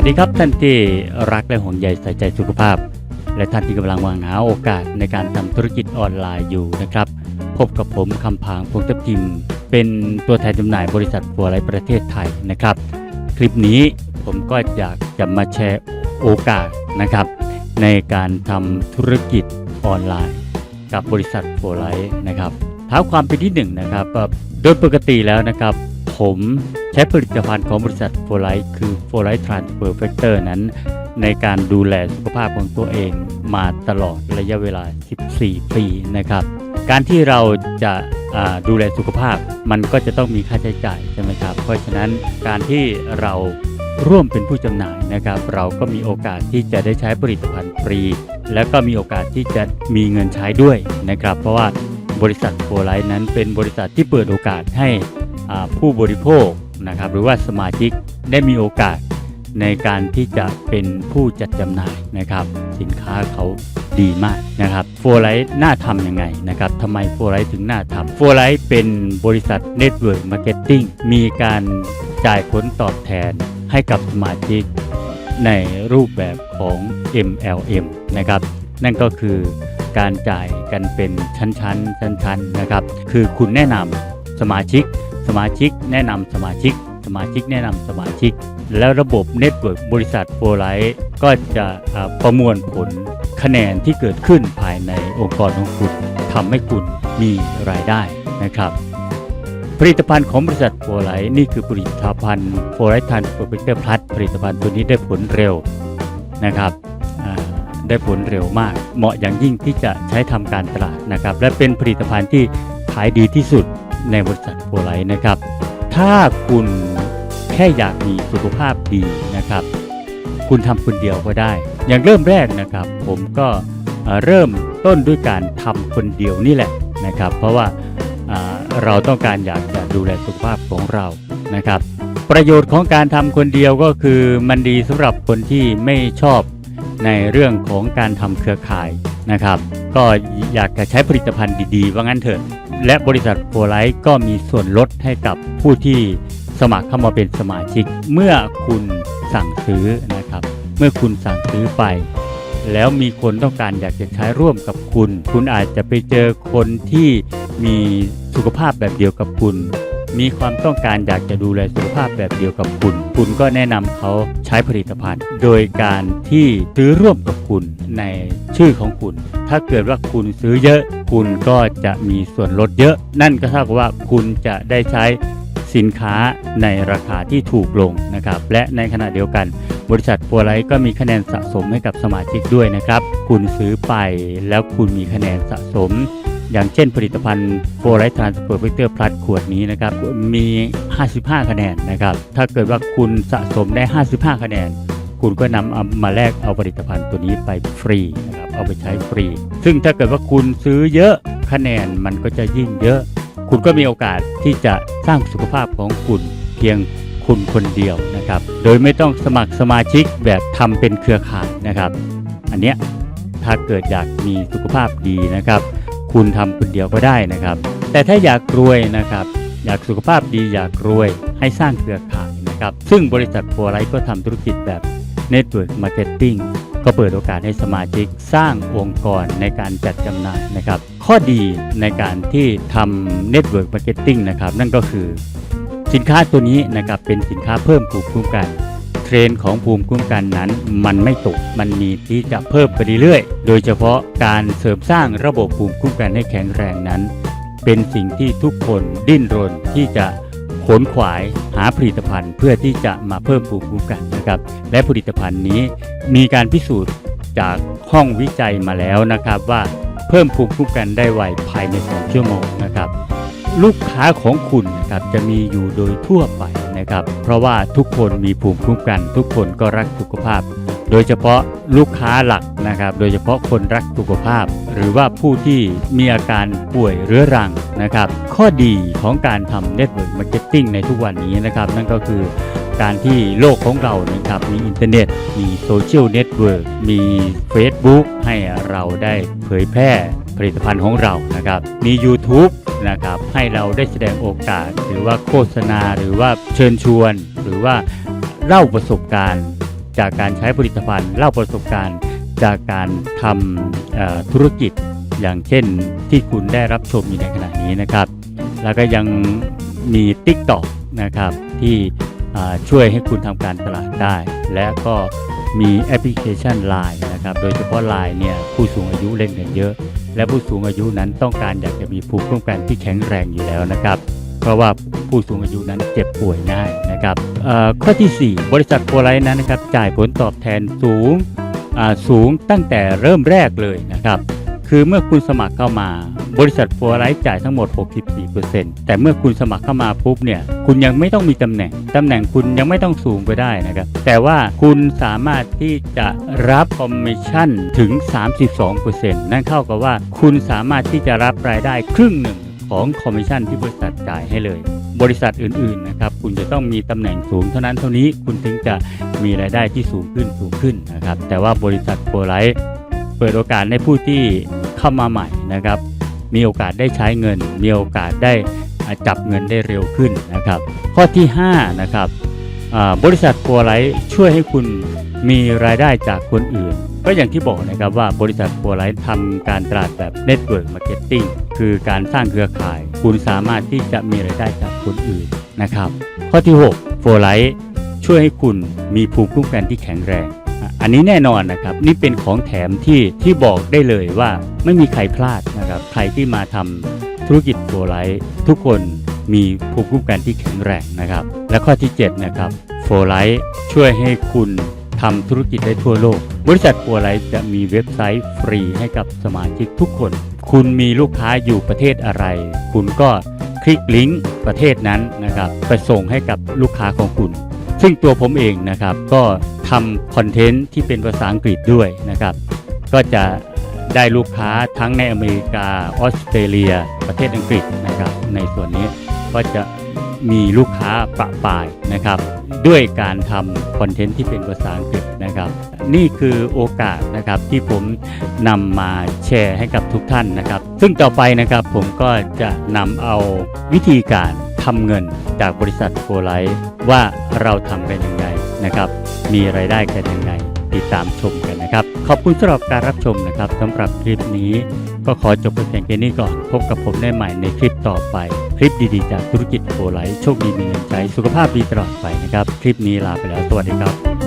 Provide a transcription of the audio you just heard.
วัสดีครับท่านที่รักและห่วงใยใส่ใจสุขภาพ และท่านที่กำลังวางหาโอกาสในการทำธุรกิจออนไลน์อยู่นะครับ พบกับผมคำพางพงทัพทิม เป็นตัวแทนจำหน่ายบริษัทฟัวไลท์ประเทศไทยนะครับ คลิปนี้ผมก็อยากจะมาแชร์โอกาสนะครับ ในการทำธุรกิจออนไลน์ กับบริษัทโฟไลท์นะครับเท้าความเป็นที่หนึ่งนะครับโดยปกติแล้วนะครับ ผมใช้ผลิตภัณฑ์ของบริษัทโฟไลท์คือโฟไลท์ทรานสเฟอร์แฟกเตอร์นั้น ในการดูแลสุขภาพของตัวเองมาตลอดระยะเวลา 14 ปีนะครับ การที่เราจะาดูแลสุขภาพมันก็จะต้องมีค่าใช้จ่ายใช่ไหมครับ เพราะฉะนั้นการที่เราร่วมเป็นผู้จำหน่ายนะครับ เราก็มีโอกาสที่จะได้ใช้ผลิตภัณฑ์ฟรี แล้วก็มีโอกาสที่จะมีเงินใช้ด้วยนะครับ เพราะว่าบริษัทโฟไลท์นั้นเป็นบริษัทที่เปิดโอกาสให้ ผู้บริโภคนะครับหรือว่าสมาชิกได้มีโอกาสในการที่จะเป็นผู้จัดจำหน่ายนะครับ สินค้าเขาดีมากนะครับโฟไลท์น่าทำยังไงนะครับทำไมโฟไลท์ถึงน่าทำโฟไลท์เป็นบริษัทเน็ตเวิร์กมาร์เก็ตติ้งมีการจ่ายผลตอบแทนให้กับสมาชิกในรูปแบบของ MLM นะครับ นั่นก็คือการจ่ายกันเป็นชั้นๆชั้นๆนะครับ คือคุณแนะนำสมาชิก สมาชิกแนะนำสมาชิก สมาชิกแนะนำสมาชิก แล้วระบบเน็ตเวิร์กบริษัทโฟไลท์ก็จะประมวลผลคะแนนที่เกิดขึ้นภายในองค์กรของคุณทำให้คุณมีรายได้นะครับ ผลิตภัณฑ์ของบริษัทโฟไลท์นี่คือผลิตภัณฑ์โฟไลท์ทันโปรเฟเตอร์พลัสผลิตภัณฑ์ตัวนี้ได้ผลเร็วนะครับได้ผลเร็วมาก เหมาะอย่างยิ่งที่จะใช้ทำการตลาดนะครับ และเป็นผลิตภัณฑ์ที่ขายดีที่สุด ในบริษัทโฟไลท์นะครับ ถ้าคุณแค่อยากมีสุขภาพดีนะครับ คุณทำคนเดียวก็ได้ อย่างเริ่มแรกนะครับ ผมก็เริ่มต้นด้วยการทำคนเดียวนี่แหละนะครับ เพราะว่าเราต้องการอยากจะดูแลสุขภาพของเรานะครับ ประโยชน์ของการทำคนเดียวก็คือมันดีสำหรับคนที่ไม่ชอบในเรื่องของการทำเครือข่าย นะครับ ก็อยากจะใช้ผลิตภัณฑ์ดีๆ ว่างั้นเถอะ และบริษัทโฟไลท์ก็มีส่วนลดให้กับผู้ที่สมัครเข้ามาเป็นสมาชิก เมื่อคุณสั่งซื้อนะครับ เมื่อคุณสั่งซื้อไป แล้วมีคนต้องการอยากจะใช้ร่วมกับคุณ คุณอาจจะไปเจอคนที่มีสุขภาพแบบเดียวกับคุณ มีความต้องการอยากจะดูแลสุขภาพแบบเดียวกับคุณ คุณก็แนะนำเขาใช้ผลิตภัณฑ์ โดยการที่ซื้อร่วมกับคุณในชื่อของคุณ ถ้าเกิดว่าคุณซื้อเยอะ คุณก็จะมีส่วนลดเยอะ นั่นก็เท่ากับว่าคุณจะได้ใช้สินค้าในราคาที่ถูกลงนะครับ และในขณะเดียวกัน บริษัทโฟไลท์ก็มีคะแนนสะสมให้กับสมาชิกด้วยนะครับ คุณซื้อไปแล้วคุณมีคะแนนสะสม อย่างเช่นผลิตภัณฑ์โฟไลท์ทรานสเฟอร์เฟกเตอร์พลัสขวดนี้นะครับมี 55 คะแนนนะครับถ้าเกิดว่าคุณสะสมได้ 55 คะแนน คุณก็นำเอามาแลกเอาผลิตภัณฑ์ตัวนี้ไปฟรีนะครับเอาไปใช้ฟรี ซึ่งถ้าเกิดว่าคุณซื้อเยอะคะแนนมันก็จะยิ่งเยอะ คุณก็มีโอกาสที่จะสร้างสุขภาพของคุณเพียงคุณคนเดียวนะครับ โดยไม่ต้องสมัครสมาชิกแบบทำเป็นเครือข่ายนะครับ อันเนี้ยถ้าเกิดอยากมีสุขภาพดีนะครับ คุณทำคนเดียวก็ได้นะครับ แต่ถ้าอยากรวยนะครับ อยากสุขภาพดีอยากรวยให้สร้างเครือข่ายนะครับ ซึ่งบริษัทโฟไลท์ก็ทำธุรกิจแบบ Network Marketing ก็เปิดโอกาสให้สมาชิกสร้างองค์กรในการจัดจำหน่ายนะครับ ข้อดีในการที่ทำ Network Marketing นะครับ นั่นก็คือสินค้าตัวนี้นะครับเป็นสินค้าเพิ่มภูมิคุ้มกัน เทรนของภูมิคุ้มกันนั้น มันไม่ตก มันมีที่จะเพิ่มไปเรื่อยๆ โดยเฉพาะการเสริมสร้างระบบภูมิคุ้มกันให้แข็งแรงนั้น เป็นสิ่งที่ทุกคนดิ้นรนที่จะขนขวายหาผลิตภัณฑ์เพื่อที่จะมาเพิ่มภูมิคุ้มกันนะครับ และผลิตภัณฑ์นี้มีการพิสูจน์จากห้องวิจัยมาแล้วนะครับว่าเพิ่มภูมิคุ้มกันได้ไวภายใน 2 ชั่วโมงนะครับ ลูกค้าของคุณนะครับจะมีอยู่โดยทั่วไป นะครับ เพราะว่าทุกคนมีภูมิคุ้มกัน ทุกคนก็รักสุขภาพ โดยเฉพาะลูกค้าหลักนะครับ โดยเฉพาะคนรักสุขภาพ หรือว่าผู้ที่มีอาการป่วยเรื้อรังนะครับ ข้อดีของการทำ Network Marketing ในทุกวันนี้นะครับ นั่นก็คือการที่โลกของเรานะครับมีอินเทอร์เน็ต มีโซเชียลเน็ตเวิร์กมี Facebook ให้เราได้เผยแพร่ ผลิตภัณฑ์ของเรานะครับมี YouTube นะครับให้เราได้แสดงโอกาส หรือว่าโฆษณาหรือว่าเชิญชวน หรือว่าเล่าประสบการณ์ จากการใช้ผลิตภัณฑ์ เล่าประสบการณ์ จากการทำธุรกิจอย่างเช่นที่คุณได้รับชมอยู่ในขณะนี้นะครับ แล้วก็ยังมี TikTok นะครับที่ช่วยให้คุณทำการตลาดได้ และก็มีแอปพลิเคชัน Line นะครับ โดยเฉพาะ Line เนี่ยผู้สูงอายุเล่นกันเยอะ และผู้สูงอายุนั้นต้องการอยากจะมีภูมิคุ้มกันที่แข็งแรงอยู่แล้วนะครับ เพราะว่าผู้สูงอายุนั้นเจ็บป่วยง่ายนะครับข้อทีสี่4 บริษัทโคไลท์นั้นนะครับจ่ายผลตอบแทนสูงสูงตั้งแต่เริ่มแรกเลยนะครับ คือเมื่อคุณสมัครเข้ามา บริษัทโพไลท์จ่ายทั้งหมด 64%แต่เมื่อคุณสมัครเข้ามาปุ๊บเนี่ย คุณยังไม่ต้องมีตำแหน่ง ตำแหน่งคุณยังไม่ต้องสูงไปได้นะครับ แต่ว่าคุณสามารถที่จะรับคอมมิชชั่นถึง 32%นั่นเข้ากับว่าคุณสามารถที่จะรับรายได้ครึ่งหนึ่งของคอมมิชชั่นที่บริษัทจ่ายให้เลย บริษัทอื่นๆนะครับคุณจะต้องมีตำแหน่งสูงเท่านั้นเท่านี้คุณถึงจะมีรายได้ที่สูงขึ้นสูงขึ้นนะครับแต่ว่าบริษัทโพไลท์เปิดโอกาสให้ผู้ที่ เข้ามาใหม่นะครับ มีโอกาสได้ใช้เงิน มีโอกาสได้จับเงินได้เร็วขึ้นนะครับ ข้อที่5นะครับบริษัทโพไลท์ช่วยให้คุณมีรายได้จากคนอื่น ก็อย่างที่บอกนะครับว่าบริษัทโพไลท์ทำการตลาดแบบ Network Marketing คือการสร้างเครือข่าย คุณสามารถที่จะมีรายได้จากคนอื่นนะครับ ข้อที่6โฟไลท์ช่วยให้คุณมีภูมิคุ้มกันที่แข็งแรง อันนี้แน่นอนนะครับนี่เป็นของแถมที่ที่บอกได้เลยว่าไม่มีใครพลาดนะครับใครที่มาทำธุรกิจโฟไลท์ทุกคนมีภูมิคุ้มกันที่แข็งแรงนะครับ และข้อที่ 7 นะครับโฟไลท์ช่วยให้คุณทำธุรกิจได้ทั่วโลก บริษัทโฟไลท์จะมีเว็บไซต์ฟรีให้กับสมาชิกทุกคน คุณมีลูกค้าอยู่ประเทศอะไร คุณก็คลิกลิงก์ประเทศนั้นนะครับไปส่งให้กับลูกค้าของคุณ ซึ่งตัวผมเองนะครับก็ทำคอนเทนต์ที่เป็นภาษาอังกฤษด้วยนะครับ ก็จะได้ลูกค้าทั้งในอเมริกาออสเตรเลีย ประเทศอังกฤษนะครับ ในส่วนนี้ก็จะมีลูกค้าประปายนะครับ ด้วยการทำคอนเทนต์ที่เป็นภาษาอังกฤษนะครับ นี่คือโอกาสนะครับที่ผมนำมาแชร์ให้กับทุกท่านนะครับ ซึ่งต่อไปนะครับผมก็จะนำเอาวิธีการ ทำเงินจากบริษัทโฟไลท์ว่าเราทำกันยังไงนะครับ มีรายได้กันยังไง ติดตามชมกันนะครับ ขอบคุณสำหรับการรับชมนะครับสำหรับคลิปนี้ ก็ขอจบไปเพียงแค่นี้ก่อน พบกับผมได้ใหม่ในคลิปต่อไป คลิปดีๆ จากธุรกิจโฟไลท์โชคดีมีเงินใช้สุขภาพดีตลอดไปนะครับ คลิปนี้ลาไปแล้วสวัสดีครับ